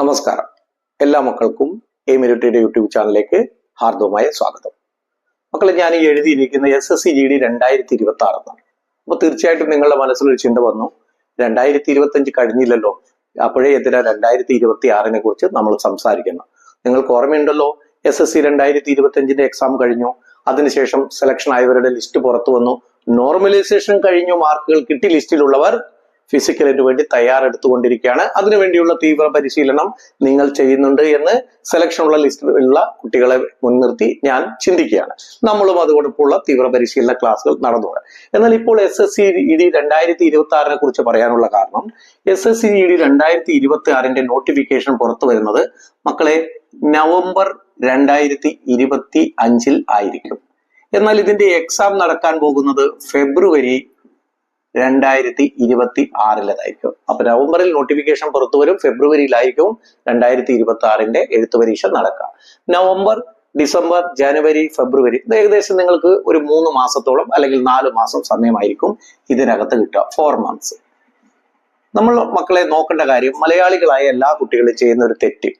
നമസ്കാരം. എല്ലാ മക്കൾക്കും എ മിനിറ്റിയുടെ യൂട്യൂബ് ചാനലിലേക്ക് ഹാർദവമായ സ്വാഗതം. മക്കളെ ഞാൻ ഈ എഴുതിയിരിക്കുന്ന S S C G D രണ്ടായിരത്തി ഇരുപത്തി ആറ് അപ്പൊ തീർച്ചയായിട്ടും നിങ്ങളുടെ മനസ്സിലൊരു ചിന്ത വന്നു. രണ്ടായിരത്തി ഇരുപത്തി അഞ്ച് കഴിഞ്ഞില്ലല്ലോ. അപ്പോഴേ എന്തിനാ രണ്ടായിരത്തി ഇരുപത്തി ആറിനെ കുറിച്ച് നമ്മൾ സംസാരിക്കണം നിങ്ങൾക്ക് ഓർമ്മയുണ്ടല്ലോ എസ് എസ് സി രണ്ടായിരത്തി ഇരുപത്തി അഞ്ചിന്റെ എക്സാം കഴിഞ്ഞു. അതിനുശേഷം സെലക്ഷൻ ആയവരുടെ ലിസ്റ്റ് പുറത്തു വന്നു. നോർമലൈസേഷൻ കഴിഞ്ഞു. മാർക്കുകൾ കിട്ടി ലിസ്റ്റിലുള്ളവർ ഫിസിക്കലിന് വേണ്ടി തയ്യാറെടുത്തുകൊണ്ടിരിക്കുകയാണ്. അതിനുവേണ്ടിയുള്ള തീവ്ര പരിശീലനം നിങ്ങൾ ചെയ്യുന്നുണ്ട് എന്ന് സെലക്ഷൻ ഉള്ള ലിസ്റ്റിലുള്ള കുട്ടികളെ മുൻനിർത്തി ഞാൻ ചിന്തിക്കുകയാണ്. നമ്മളും അതോടൊപ്പമുള്ള തീവ്ര പരിശീലന ക്ലാസ്സുകൾ നടന്നുകൊണ്ട്. എന്നാൽ ഇപ്പോൾ S S C E D രണ്ടായിരത്തി ഇരുപത്തി ആറിനെ കുറിച്ച് പറയാനുള്ള കാരണം S S C E D രണ്ടായിരത്തി ഇരുപത്തി ആറിന്റെ നോട്ടിഫിക്കേഷൻ പുറത്തു വരുന്നത് മക്കളെ നവംബർ രണ്ടായിരത്തി ഇരുപത്തി അഞ്ചിൽ ആയിരിക്കും. എന്നാൽ ഇതിന്റെ എക്സാം നടക്കാൻ പോകുന്നത് ഫെബ്രുവരി രണ്ടായിരത്തി ഇരുപത്തി ആറിലതായിരിക്കും അപ്പൊ നവംബറിൽ നോട്ടിഫിക്കേഷൻ പുറത്തു വരും ഫെബ്രുവരിയിലായിരിക്കും രണ്ടായിരത്തി ഇരുപത്തി ആറിന്റെ എഴുത്തു പരീക്ഷ നടക്കുക. നവംബർ ഡിസംബർ ജനുവരി ഫെബ്രുവരി ഏകദേശം നിങ്ങൾക്ക് ഒരു മൂന്ന് മാസത്തോളം അല്ലെങ്കിൽ നാല് മാസം സമയമായിരിക്കും ഇതിനകത്ത് കിട്ടുക. ഫോർ മന്ത്സ് നമ്മൾ മക്കളെ നോക്കേണ്ട കാര്യം മലയാളികളായ എല്ലാ കുട്ടികളും ചെയ്യുന്ന ഒരു തെറ്റ്.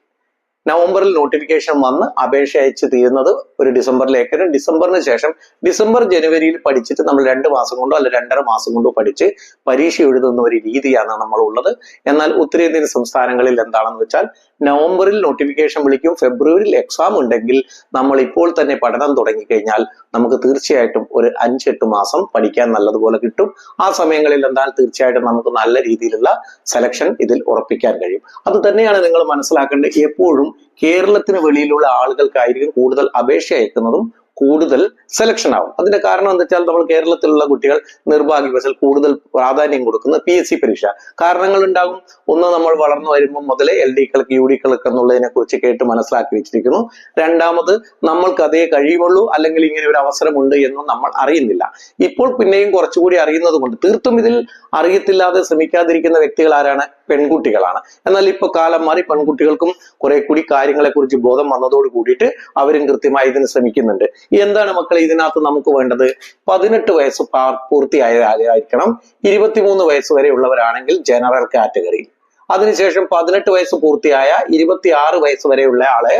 നവംബറിൽ നോട്ടിഫിക്കേഷൻ വന്ന് അപേക്ഷ അയച്ച് തീരുന്നത് ഒരു ഡിസംബറിലേക്ക് ഡിസംബറിന് ശേഷം ഡിസംബർ ജനുവരിയിൽ പഠിച്ചിട്ട് നമ്മൾ രണ്ട് മാസം കൊണ്ടോ അല്ല രണ്ടര മാസം കൊണ്ടോ പഠിച്ച് പരീക്ഷ എഴുതുന്ന ഒരു രീതിയാണ് നമ്മൾ ഉള്ളത് എന്നാൽ ഉത്തരേന്ത്യൻ സംസ്ഥാനങ്ങളിൽ എന്താണെന്ന് വെച്ചാൽ നവംബറിൽ നോട്ടിഫിക്കേഷൻ വിളിക്കും ഫെബ്രുവരിയിൽ എക്സാം ഉണ്ടെങ്കിൽ നമ്മൾ ഇപ്പോൾ തന്നെ പഠനം തുടങ്ങിക്കഴിഞ്ഞാൽ നമുക്ക് തീർച്ചയായിട്ടും ഒരു അഞ്ചെട്ട് മാസം പഠിക്കാൻ നല്ലതുപോലെ കിട്ടും. ആ സമയങ്ങളിൽ എന്നാൽ തീർച്ചയായിട്ടും നമുക്ക് നല്ല രീതിയിലുള്ള സെലക്ഷൻ ഇതിൽ ഉറപ്പിക്കാൻ കഴിയും. അത് തന്നെയാണ് നിങ്ങൾ മനസ്സിലാക്കേണ്ടത്. എപ്പോഴും കേരളത്തിന് വെളിയിലുള്ള ആളുകൾക്കായിരിക്കും കൂടുതൽ അപേക്ഷ അയക്കുന്നതും കൂടുതൽ സെലക്ഷൻ ആവും. അതിന്റെ കാരണം എന്താ വെച്ചാൽ നമ്മൾ കേരളത്തിലുള്ള കുട്ടികൾ നിർഭാഗ്യവശാൽ കൂടുതൽ പ്രാധാന്യം കൊടുക്കുന്ന പി എസ് സി പരീക്ഷ. കാരണങ്ങൾ ഉണ്ടാകും. ഒന്ന് നമ്മൾ വളർന്നു വരുമ്പോൾ മുതലേ എൽ ഡി കൾക്ക് യു ഡി കൾക്ക് എന്നുള്ളതിനെ കുറിച്ച് കേട്ട് മനസ്സിലാക്കി വെച്ചിരിക്കുന്നു. രണ്ടാമത് നമ്മൾക്ക് അതേ കഴിയുള്ളൂ അല്ലെങ്കിൽ ഇങ്ങനെ ഒരു അവസരമുണ്ട് എന്നും നമ്മൾ അറിയുന്നില്ല. ഇപ്പോൾ പിന്നെയും കുറച്ചുകൂടി അറിയുന്നത് കൊണ്ട് തീർത്തും ഇതിൽ അറിയത്തില്ലാതെ ശ്രമിക്കാതിരിക്കുന്ന വ്യക്തികൾ ആരാണ്? പെൺകുട്ടികളാണ്. എന്നാൽ ഇപ്പൊ കാലം മാറി പെൺകുട്ടികൾക്കും കുറെ കൂടി കാര്യങ്ങളെ കുറിച്ച് ബോധം വന്നതോട് കൂടിയിട്ട് അവരും കൃത്യമായി ഇതിന് ശ്രമിക്കുന്നുണ്ട്. എന്താണ് മക്കളെ ഇതിനകത്ത് നമുക്ക് വേണ്ടത്? പതിനെട്ട് വയസ്സ് പൂർത്തിയായതായിരിക്കണം ഇരുപത്തിമൂന്ന് വയസ്സ് വരെ ഉള്ളവരാണെങ്കിൽ ജനറൽ കാറ്റഗറി അതിനുശേഷം പതിനെട്ട് വയസ്സ് പൂർത്തിയായ ഇരുപത്തി ആറ് വയസ്സ് വരെയുള്ള ആളെ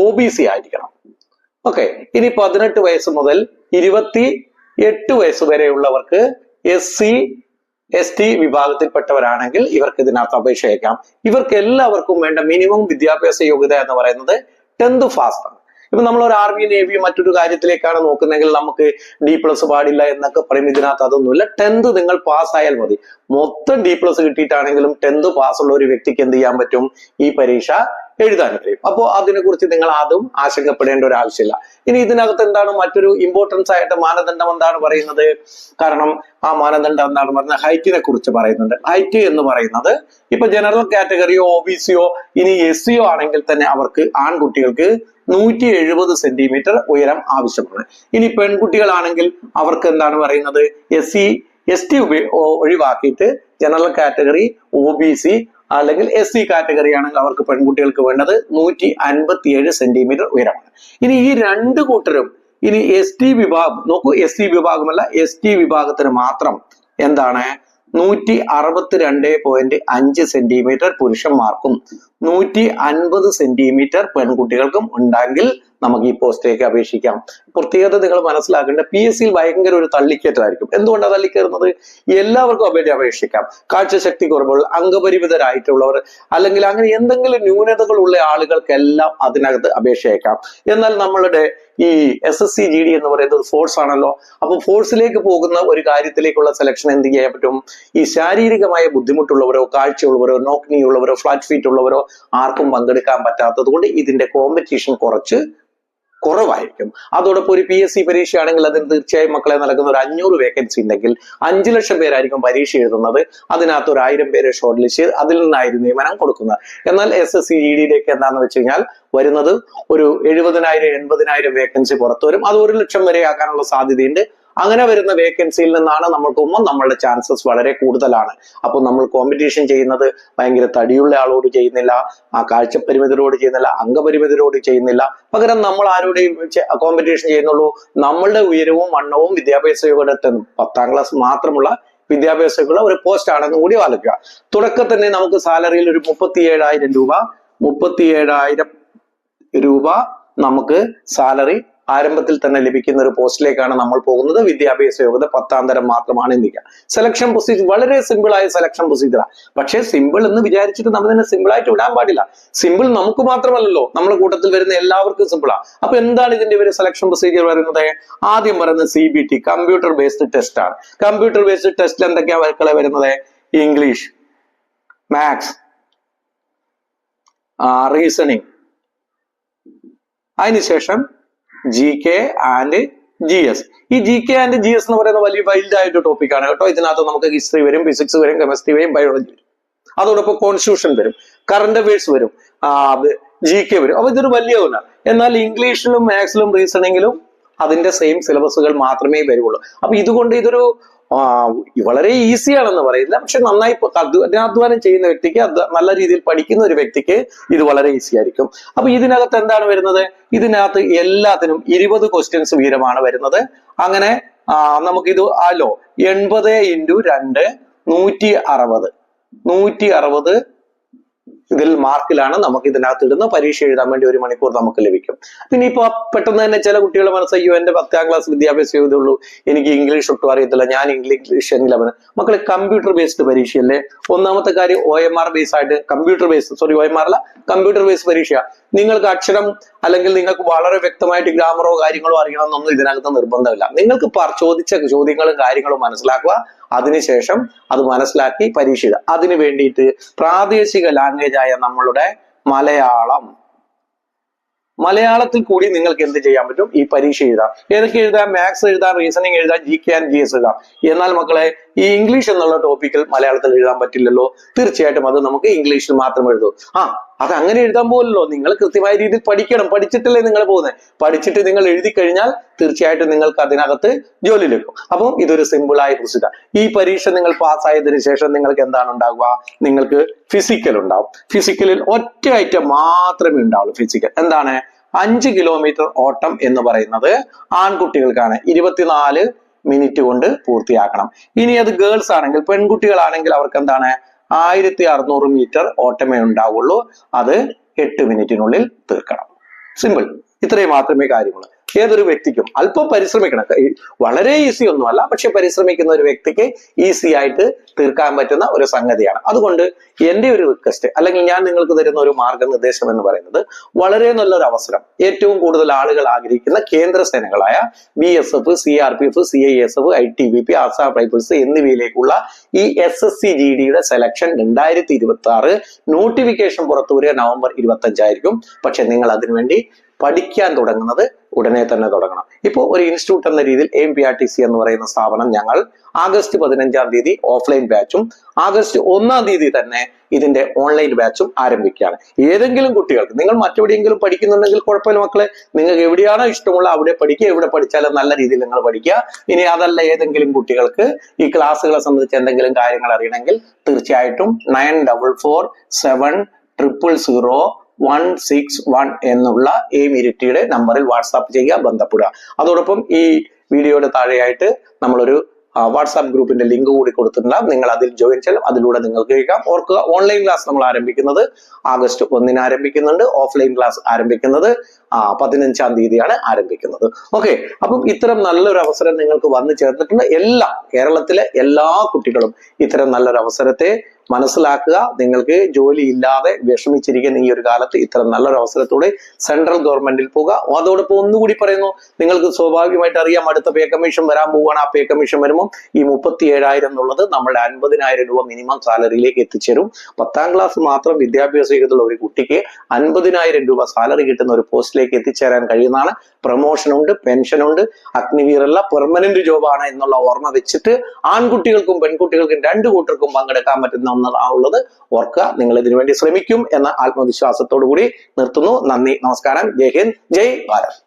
ഒ ബി സി ആയിരിക്കണം. ഓക്കെ ഇനി പതിനെട്ട് വയസ്സ് മുതൽ ഇരുപത്തി എട്ട് വയസ്സ് വരെയുള്ളവർക്ക് എസ് സി എസ് ടി വിഭാഗത്തിൽപ്പെട്ടവരാണെങ്കിൽ ഇവർക്ക് ഇതിനകത്ത് അപേക്ഷ അയക്കാം. ഇവർക്ക് എല്ലാവർക്കും വേണ്ട മിനിമം വിദ്യാഭ്യാസ യോഗ്യത എന്ന് പറയുന്നത് ടെൻത്ത് ഫാസ്റ്റ് ആണ്. ഇപ്പൊ നമ്മൾ ഒരു ആർമി നേവി മറ്റൊരു കാര്യത്തിലേക്കാണ് നോക്കുന്നതെങ്കിൽ നമുക്ക് ഡി പ്ലസ് പാടില്ല എന്നൊക്കെ പറയും. ഇതിനകത്ത് അതൊന്നുമില്ല. ടെൻത്ത് നിങ്ങൾ പാസ് ആയാൽ മതി. മൊത്തം ഡി പ്ലസ് കിട്ടിയിട്ടാണെങ്കിലും ടെൻത്ത് പാസ് ഉള്ള ഒരു വ്യക്തിക്ക് എന്ത് ചെയ്യാൻ പറ്റും? ഈ പരീക്ഷ എഴുതാൻ കഴിയും. അപ്പോൾ അതിനെക്കുറിച്ച് നിങ്ങൾ ആദ്യം ആശങ്കപ്പെടേണ്ട ഒരു ആവശ്യമില്ല. ഇനി ഇതിനകത്ത് എന്താണ് മറ്റൊരു ഇമ്പോർട്ടൻസ് ആയിട്ട് മാനദണ്ഡം എന്താണ് പറയുന്നത്? കാരണം ആ മാനദണ്ഡം എന്താണ് പറയുന്നത്? ഹൈറ്റിനെ കുറിച്ച് പറയുന്നുണ്ട്. ഹൈറ്റ് എന്ന് പറയുന്നത് ഇപ്പൊ ജനറൽ കാറ്റഗറിയോ ഒ ബി സിയോ ഇനി എസ് സിയോ ആണെങ്കിൽ തന്നെ അവർക്ക് ആൺകുട്ടികൾക്ക് നൂറ്റി എഴുപത് സെന്റിമീറ്റർ ഉയരം ആവശ്യമാണ്. ഇനി പെൺകുട്ടികളാണെങ്കിൽ അവർക്ക് എന്താണ് പറയുന്നത്? എസ് സി എസ് ടി ഒഴിവാക്കിയിട്ട് general category O B C അല്ലെങ്കിൽ എസ് സി കാറ്റഗറി ആണെങ്കിൽ അവർക്ക് പെൺകുട്ടികൾക്ക് വേണ്ടത് നൂറ്റി അൻപത്തി ഏഴ് സെന്റിമീറ്റർ ഉയരമാണ്. ഇനി ഈ രണ്ട് കൂട്ടരും ഇനി എസ് ടി വിഭാഗം നോക്കൂ എസ് ടി വിഭാഗമല്ല എസ് ടി വിഭാഗത്തിന് മാത്രം എന്താണ്? നൂറ്റി അറുപത്തിരണ്ട് പോയിന്റ് അഞ്ച് സെന്റിമീറ്റർ പുരുഷന്മാർക്കും നൂറ്റി അൻപത് സെന്റിമീറ്റർ പെൺകുട്ടികൾക്കും ഉണ്ടെങ്കിൽ നമുക്ക് ഈ പോസ്റ്റിലേക്ക് അപേക്ഷിക്കാം. പ്രത്യേകത നിങ്ങൾ മനസ്സിലാക്കേണ്ട പി എസ് സിയിൽ ഭയങ്കര ഒരു തള്ളിക്കേറ്റായിരിക്കും എന്തുകൊണ്ടാണ് തള്ളിക്കയറുന്നത് എല്ലാവർക്കും അപേക്ഷ അപേക്ഷിക്കാം. കാഴ്ചശക്തി കുറവുകൾ അംഗപരിമിതരായിട്ടുള്ളവർ അല്ലെങ്കിൽ അങ്ങനെ എന്തെങ്കിലും ന്യൂനതകളുള്ള ആളുകൾക്കെല്ലാം അതിനകത്ത് അപേക്ഷ അയക്കാം എന്നാൽ നമ്മളുടെ ഈ S S C G D എന്ന് പറയുന്നത് ഫോഴ്സ് ആണല്ലോ. അപ്പൊ ഫോഴ്സിലേക്ക് പോകുന്ന ഒരു കാര്യത്തിലേക്കുള്ള സെലക്ഷൻ എന്ത് ചെയ്യാൻ പറ്റും? ഈ ശാരീരികമായ ബുദ്ധിമുട്ടുള്ളവരോ കാഴ്ചയുള്ളവരോ നോക്നി ഉള്ളവരോ ഫ്ലാറ്റ് ഫീറ്റ് ഉള്ളവരോ ആർക്കും പങ്കെടുക്കാൻ പറ്റാത്തത് കൊണ്ട് ഇതിന്റെ കോമ്പറ്റീഷൻ കുറച്ച് കുറവായിരിക്കും. അതോടൊപ്പം ഒരു പി എസ് സി പരീക്ഷയാണെങ്കിൽ അതിന് തീർച്ചയായും മക്കളെ നടക്കുന്ന ഒരു അഞ്ഞൂറ് വേക്കൻസി ഉണ്ടെങ്കിൽ അഞ്ചു ലക്ഷം പേരായിരിക്കും പരീക്ഷ എഴുതുന്നത്. അതിനകത്ത് ഒരു ആയിരം പേരെ ഷോർട്ട് ലിസ്റ്റ് അതിൽ നിന്നായിരുന്നു നിയമനം കൊടുക്കുന്നത്. എന്നാൽ എസ് എസ് സി ഇ ഡിയിലേക്ക് എന്താണെന്ന് വെച്ച് കഴിഞ്ഞാൽ വരുന്നത് ഒരു എഴുപതിനായിരം എൺപതിനായിരം വേക്കൻസി പുറത്തു വരും. അത് ഒരു ലക്ഷം വരെ ആക്കാനുള്ള സാധ്യതയുണ്ട്. അങ്ങനെ വരുന്ന വേക്കൻസിയിൽ നിന്നാണ് നമ്മൾക്ക് മുമ്പ് നമ്മളുടെ ചാൻസസ് വളരെ കൂടുതലാണ്. അപ്പോൾ നമ്മൾ കോമ്പറ്റീഷൻ ചെയ്യുന്നത് ഭയങ്കര തടിയുള്ള ആളോട് ചെയ്യുന്നില്ല ആ കാഴ്ചപരിമിതരോട് ചെയ്യുന്നില്ല അംഗപരിമിതരോട് ചെയ്യുന്നില്ല. പകരം നമ്മൾ ആരോടെയും കോമ്പറ്റീഷൻ ചെയ്യുന്നുള്ളൂ. നമ്മളുടെ ഉയരവും വണ്ണവും വിദ്യാഭ്യാസ യോഗ്യതയും പത്താം ക്ലാസ് മാത്രമുള്ള വിദ്യാഭ്യാസമുള്ള ഒരു പോസ്റ്റ് ആണെന്ന് കൂടി ആലോചിക്കുക. തുടക്കത്തിൽ തന്നെ നമുക്ക് സാലറിയിൽ ഒരു മുപ്പത്തി ഏഴായിരം രൂപ മുപ്പത്തി ഏഴായിരം രൂപ നമുക്ക് സാലറി ആരംഭത്തിൽ തന്നെ ലഭിക്കുന്ന ഒരു പോസ്റ്റിലേക്കാണ് നമ്മൾ പോകുന്നത്. വിദ്യാഭ്യാസ യോഗ്യത പത്താം തരം മാത്രമാണ് എന്നിരിക്കുക സെലക്ഷൻ പ്രൊസീജിയർ വളരെ സിമ്പിൾ ആയ സെലക്ഷൻ പ്രൊസീജിയറാണ് പക്ഷേ സിമ്പിൾ എന്ന് വിചാരിച്ചിട്ട് നമ്മൾ തന്നെ സിമ്പിൾ ആയിട്ട് വിടാൻ പാടില്ല. സിമ്പിൾ നമുക്ക് മാത്രമല്ലല്ലോ. നമ്മുടെ കൂട്ടത്തിൽ വരുന്ന എല്ലാവർക്കും സിമ്പിളാ അപ്പൊ എന്താണ് ഇതിന്റെ ഒരു സെലക്ഷൻ പ്രൊസീജിയർ വരുന്നത് ആദ്യം പറയുന്നത് C B T computer based test ആണ്. കമ്പ്യൂട്ടർ ബേസ്ഡ് ടെസ്റ്റിൽ എന്തൊക്കെയാ മക്കളെ വരുന്നത്? ഇംഗ്ലീഷ് മാത്സ് റീസണിങ് അതിനുശേഷം G K and G S ഈ G K and G S എന്ന് പറയുന്ന വലിയ വൈൽഡ് ആയിട്ട് ടോപ്പിക്കാണ് കേട്ടോ. ഇതിനകത്ത് നമുക്ക് ഹിസ്റ്ററി വരും ഫിസിക്സ് വരും കെമിസ്ട്രി വരും ബയോളജി വരും. അതോടൊപ്പം കോൺസ്റ്റിറ്റ്യൂഷൻ വരും കറണ്ട് അഫയേഴ്സ് വരും ജി കെ വരും. അപ്പൊ ഇതൊരു വലിയ ഒന്നാണ് എന്നാൽ ഇംഗ്ലീഷിലും മാത്സിലും റീസണിങ്ങിലും അതിന്റെ സെയിം സിലബസുകൾ മാത്രമേ വരുള്ളൂ അപ്പൊ ഇതുകൊണ്ട് ഇതൊരു വളരെ ഈസിയാണെന്ന് പറയില്ല. പക്ഷെ നന്നായി കഠിനാധ്വാനം ചെയ്യുന്ന വ്യക്തിക്ക് നല്ല രീതിയിൽ പഠിക്കുന്ന ഒരു വ്യക്തിക്ക് ഇത് വളരെ ഈസി ആയിരിക്കും. അപ്പൊ ഇതിനകത്ത് എന്താണ് വരുന്നത്? ഇതിനകത്ത് എല്ലാത്തിനും ഇരുപത് ക്വസ്റ്റ്യൻസ് വീരമാണ് വരുന്നത്. അങ്ങനെ നമുക്കിത് ആലോ എൺപത് ഇന്റു രണ്ട് നൂറ്റി അറുപത്. നൂറ്റി അറുപത് ഇതിൽ മാർക്കിലാണ് നമുക്ക് ഇതിനകത്ത് ഇടുന്ന പരീക്ഷ എഴുതാൻ വേണ്ടി ഒരു മണിക്കൂർ നമുക്ക് ലഭിക്കും. പിന്നെ ഇപ്പൊ പെട്ടെന്ന് തന്നെ ചില കുട്ടികളെ മനസ്സയ്യോ എന്റെ പത്താം ക്ലാസ് വിദ്യാഭ്യാസം ചെയ്തുള്ളൂ എനിക്ക് ഇംഗ്ലീഷ് ഒട്ടും അറിയത്തില്ല. ഞാൻ ഇംഗ്ലീഷ് എങ്കിലും മക്കളെ കമ്പ്യൂട്ടർ ബേസ്ഡ് പരീക്ഷയല്ലേ? ഒന്നാമത്തെ കാര്യം ഒ എം ആർ ബേസ് ആയിട്ട് computer base sorry O M R അല്ല കമ്പ്യൂട്ടർ ബേസ് പരീക്ഷ നിങ്ങൾക്ക് അക്ഷരം അല്ലെങ്കിൽ നിങ്ങൾക്ക് വളരെ വ്യക്തമായിട്ട് ഗ്രാമറോ കാര്യങ്ങളോ അറിയണമെന്നൊന്നും ഇതിനകത്ത് നിർബന്ധമില്ല. നിങ്ങൾക്ക് ചോദിച്ച ചോദ്യങ്ങളും കാര്യങ്ങളും മനസ്സിലാക്കുക. അതിനുശേഷം അത് മനസ്സിലാക്കി പരീക്ഷിക്കുക. അതിനു വേണ്ടിയിട്ട് പ്രാദേശിക ലാംഗ്വേജ് ആയ നമ്മളുടെ മലയാളം. മലയാളത്തിൽ കൂടി നിങ്ങൾക്ക് എന്ത് ചെയ്യാൻ പറ്റും? ഈ പരീക്ഷ എഴുതാം. ഏതൊക്കെ എഴുതാം? മാത്സ് എഴുതാം റീസണിങ് എഴുതാം G K and G S എഴുതാം. എന്നാൽ മക്കളെ ഈ ഇംഗ്ലീഷ് എന്നുള്ള ടോപ്പിക്കിൽ മലയാളത്തിൽ എഴുതാൻ പറ്റില്ലല്ലോ. തീർച്ചയായിട്ടും അത് നമുക്ക് ഇംഗ്ലീഷിൽ മാത്രം എഴുതൂ. ആ അത് അങ്ങനെ എഴുതാൻ പോലല്ലോ നിങ്ങൾ കൃത്യമായ രീതിയിൽ പഠിക്കണം. പഠിച്ചിട്ടല്ലേ നിങ്ങൾ പോകുന്നത് പഠിച്ചിട്ട് നിങ്ങൾ എഴുതി കഴിഞ്ഞാൽ തീർച്ചയായിട്ടും നിങ്ങൾക്ക് അതിനകത്ത് ജോലി ലഭിക്കും. അപ്പം ഇതൊരു സിമ്പിൾ ആയ പ്രൊസീജർ ഈ പരീക്ഷ നിങ്ങൾ പാസ്സായതിനു ശേഷം നിങ്ങൾക്ക് എന്താണ് ഉണ്ടാവുക? നിങ്ങൾക്ക് ഫിസിക്കൽ ഉണ്ടാവും. ഫിസിക്കലിൽ ഒറ്റ ഐറ്റം മാത്രമേ ഉണ്ടാവുള്ളൂ ഫിസിക്കൽ എന്താണ്? അഞ്ച് കിലോമീറ്റർ ഓട്ടം എന്ന് പറയുന്നത് ആൺകുട്ടികൾക്കാണ്. ഇരുപത്തിനാല് മിനിറ്റ് കൊണ്ട് പൂർത്തിയാക്കണം. ഇനി അത് ഗേൾസ് ആണെങ്കിൽ പെൺകുട്ടികളാണെങ്കിൽ അവർക്ക് എന്താണ്? ആയിരത്തി അറുന്നൂറ് മീറ്റർ ഓട്ടമേ ഉണ്ടാവുള്ളൂ. അത് എട്ട് മിനിറ്റിനുള്ളിൽ തീർക്കണം. സിമ്പിൾ ഇത്രയും മാത്രമേ കാര്യമുള്ളൂ. ഏതൊരു വ്യക്തിക്കും അല്പം പരിശ്രമിക്കണം. വളരെ ഈസി ഒന്നുമല്ല പക്ഷെ പരിശ്രമിക്കുന്ന ഒരു വ്യക്തിക്ക് ഈസി ആയിട്ട് തീർക്കാൻ പറ്റുന്ന ഒരു സംഗതിയാണ്. അതുകൊണ്ട് എന്റെ ഒരു റിക്വസ്റ്റ് അല്ലെങ്കിൽ ഞാൻ നിങ്ങൾക്ക് തരുന്ന ഒരു മാർഗനിർദ്ദേശം എന്ന് പറയുന്നത് വളരെ നല്ലൊരു അവസരം. ഏറ്റവും കൂടുതൽ ആളുകൾ ആഗ്രഹിക്കുന്ന കേന്ദ്ര സേനകളായ B S F C R P F C I S F I T B P Assam rifles എന്നിവയിലേക്കുള്ള ഈ എസ് എസ് സി ജി ഡിയുടെ സെലക്ഷൻ രണ്ടായിരത്തി ഇരുപത്തി ആറ് നോട്ടിഫിക്കേഷൻ പുറത്തു വരിക നവംബർ ഇരുപത്തി അഞ്ചായിരിക്കും പക്ഷെ നിങ്ങൾ അതിനുവേണ്ടി പഠിക്കാൻ തുടങ്ങുന്നത് ഉടനെ തന്നെ തുടങ്ങണം. ഇപ്പോൾ ഒരു ഇൻസ്റ്റിറ്റ്യൂട്ട് എന്ന രീതിയിൽ M P R T C എന്ന് പറയുന്ന സ്ഥാപനം ഞങ്ങൾ ആഗസ്റ്റ് പതിനഞ്ചാം തീയതി ഓഫ്ലൈൻ ബാച്ചും ആഗസ്റ്റ് ഒന്നാം തീയതി തന്നെ ഇതിന്റെ ഓൺലൈൻ ബാച്ചും ആരംഭിക്കുകയാണ്. ഏതെങ്കിലും കുട്ടികൾക്ക് നിങ്ങൾ മറ്റെവിടെയെങ്കിലും പഠിക്കുന്നുണ്ടെങ്കിൽ കുഴപ്പമില്ല മക്കളെ. നിങ്ങൾക്ക് എവിടെയാണോ ഇഷ്ടമുള്ള അവിടെ പഠിക്കുക എവിടെ പഠിച്ചാലും നല്ല രീതിയിൽ നിങ്ങൾ പഠിക്കുക. ഇനി അതല്ല ഏതെങ്കിലും കുട്ടികൾക്ക് ഈ ക്ലാസ്സുകളെ സംബന്ധിച്ച് എന്തെങ്കിലും കാര്യങ്ങൾ അറിയണമെങ്കിൽ തീർച്ചയായിട്ടും nine double four seven triple zero one six one എന്നുള്ള എ മിരിറ്റിയുടെ നമ്പറിൽ വാട്സാപ്പ് ചെയ്യുക ബന്ധപ്പെടുക. അതോടൊപ്പം ഈ വീഡിയോയുടെ താഴെയായിട്ട് നമ്മളൊരു വാട്സാപ്പ് ഗ്രൂപ്പിന്റെ ലിങ്ക് കൂടി കൊടുത്തിട്ടുണ്ടാകും നിങ്ങൾ അതിൽ ജോയിൻ ചെയ്യാം അതിലൂടെ നിങ്ങൾക്ക് കേൾക്കാം. ഓർക്കുക ഓൺലൈൻ ക്ലാസ് നമ്മൾ ആരംഭിക്കുന്നത് ആഗസ്റ്റ് ഒന്നിന് ആരംഭിക്കുന്നുണ്ട്. ഓഫ്ലൈൻ ക്ലാസ് ആരംഭിക്കുന്നത് പതിനഞ്ചാം തീയതിയാണ് ആരംഭിക്കുന്നത്. ഓക്കെ അപ്പം ഇത്തരം നല്ലൊരു അവസരം നിങ്ങൾക്ക് വന്നു ചേർന്നിട്ടുണ്ട്. എല്ലാ കേരളത്തിലെ എല്ലാ കുട്ടികളും ഇത്തരം നല്ലൊരു അവസരത്തെ മനസ്സിലാക്കുക. നിങ്ങൾക്ക് ജോലി ഇല്ലാതെ വിഷമിച്ചിരിക്കുന്ന ഈ ഒരു കാലത്ത് ഇത്തരം നല്ലൊരു അവസരത്തോടെ സെൻട്രൽ ഗവൺമെന്റിൽ പോകുക അതോടൊപ്പം ഒന്നുകൂടി പറയുന്നു. നിങ്ങൾക്ക് സ്വാഭാവികമായിട്ട് അറിയാം അടുത്ത പേ കമ്മീഷൻ വരാൻ പോവുകയാണ്. ആ പേ കമ്മീഷൻ വരുമ്പോൾ ഈ മുപ്പത്തി ഏഴായിരം എന്നുള്ളത് നമ്മുടെ അൻപതിനായിരം രൂപ മിനിമം സാലറിയിലേക്ക് എത്തിച്ചേരും. പത്താം ക്ലാസ് മാത്രം വിദ്യാഭ്യാസ യോഗ്യതയുള്ള ഒരു കുട്ടിക്ക് അൻപതിനായിരം രൂപ സാലറി കിട്ടുന്ന ഒരു പോസ്റ്റിലേക്ക് എത്തിച്ചേരാൻ കഴിയുന്നതാണ്. പ്രൊമോഷൻ ഉണ്ട് പെൻഷൻ ഉണ്ട് അഗ്നിവീറല്ല പെർമനന്റ് ജോബാണ് എന്നുള്ള ഓർമ്മ വെച്ചിട്ട് ആൺകുട്ടികൾക്കും പെൺകുട്ടികൾക്കും രണ്ടു കൂട്ടർക്കും പങ്കെടുക്കാൻ പറ്റുന്ന ഒന്നാണുള്ളത് ഓർക്കുക. നിങ്ങൾ ഇതിനുവേണ്ടി ശ്രമിക്കും എന്ന ആത്മവിശ്വാസത്തോടു കൂടി നിർത്തുന്നു. നന്ദി നമസ്കാരം. ജയ് ഹിന്ദ്. ജയ് ഭാരത്.